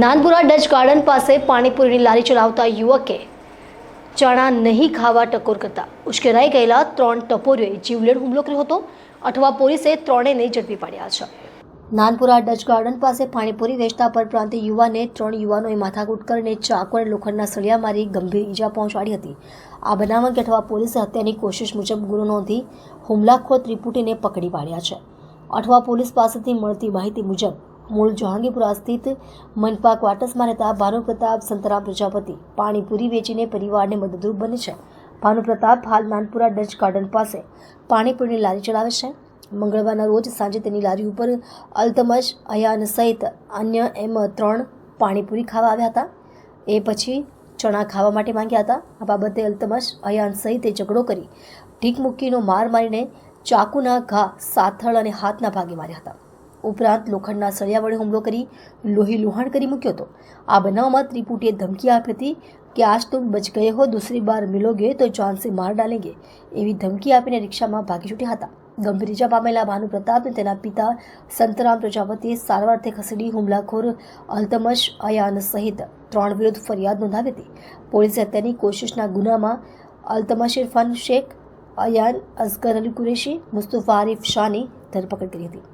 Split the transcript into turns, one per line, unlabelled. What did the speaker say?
Nanpura Dutch garden પાસે પાણીપુરીની લારી ચલાવતા યુવકે ચણા નહીં ખાવા ટકોર કરતા ઉશ્કેરાઈ ગયેલા ત્રણ ટપોરીઓએ જીવલેણ હુમલો કર્યો હતો. અઠવા પોલીસે ત્રણેયને ઝડપી પાડ્યા છે. નાનપુરા ડચ ગાર્ડન પાસે પાણીપુરી વેચતા પરપ્રાંતિય યુવાને ત્રણ યુવાનોએ માથાકૂટ કરીને ચાકુ અને લોખંડના સળિયા મારી ગંભીર ઈજા પહોંચાડી હતી. આ બનાવ અંગે અઠવા પોલીસે હત્યાની કોશિશ મુજબ ગુનો નોંધી હુમલાખોર ત્રિપુટીને પકડી પાડ્યા છે. અઠવા પોલીસ પાસેથી મળતી માહિતી મુજબ મૂળ જહાંગીપુરા સ્થિત મનપા ક્વાર્ટર્સમાં રહેતા ભાનુપ્રતાપ સંતરામ પ્રજાપતિ. પાણીપુરી વેચીને પરિવારને મદદરૂપ બને છે. ભાનુપ્રતાપ હાલ નાનપુરા ડચ ગાર્ડન પાસે પાણીપુરીની લારી ચલાવે છે. મંગળવારના રોજ સાંજે તેની લારી ઉપર અલ્તમજ, અયાન સહિત અન્ય એમ ત્રણ પાણીપુરી ખાવા આવ્યા હતા. એ પછી ચણા ખાવા માટે માંગ્યા હતા. આ બાબતે અલ્તમજ, અયાન સહિતે ઝઘડો કરી ઢીક મુક્કીનો માર મારીને ચાકુના ઘા, સાથળ અને હાથના ભાગે માર્યા હતા. ઉપરાંત લોખંડના સળિયા વડે હુમલો કરી લોહી લુહાણ કરી મૂક્યો હતો. આ બનાવમાં ત્રિપુટીએ ધમકી આપી હતી કે આજ તુમ બચ ગયે હો, દૂસરી બાર મિલોગે તો જાન માર ડાલેંગે, એવી ધમકી આપીને રિક્ષામાં ભાગી છૂટ્યા હતા. ગંભીર ઇજા પામેલા ભાનુ પ્રતાપને તેના પિતા સંતરામ પ્રજાપતિએ સારવારથી ખસેડી હુમલાખોર અલ્તમશ અયાન સહિત ત્રણ વિરુદ્ધ ફરિયાદ નોંધાવી હતી. પોલીસે હત્યાની કોશિશના ગુનામાં અલ્તમશ ઇરફાન શેખ, અયાન અઝગર અલી કુરેશી, મુસ્તફા આરિફ શાહની ધરપકડ કરી હતી.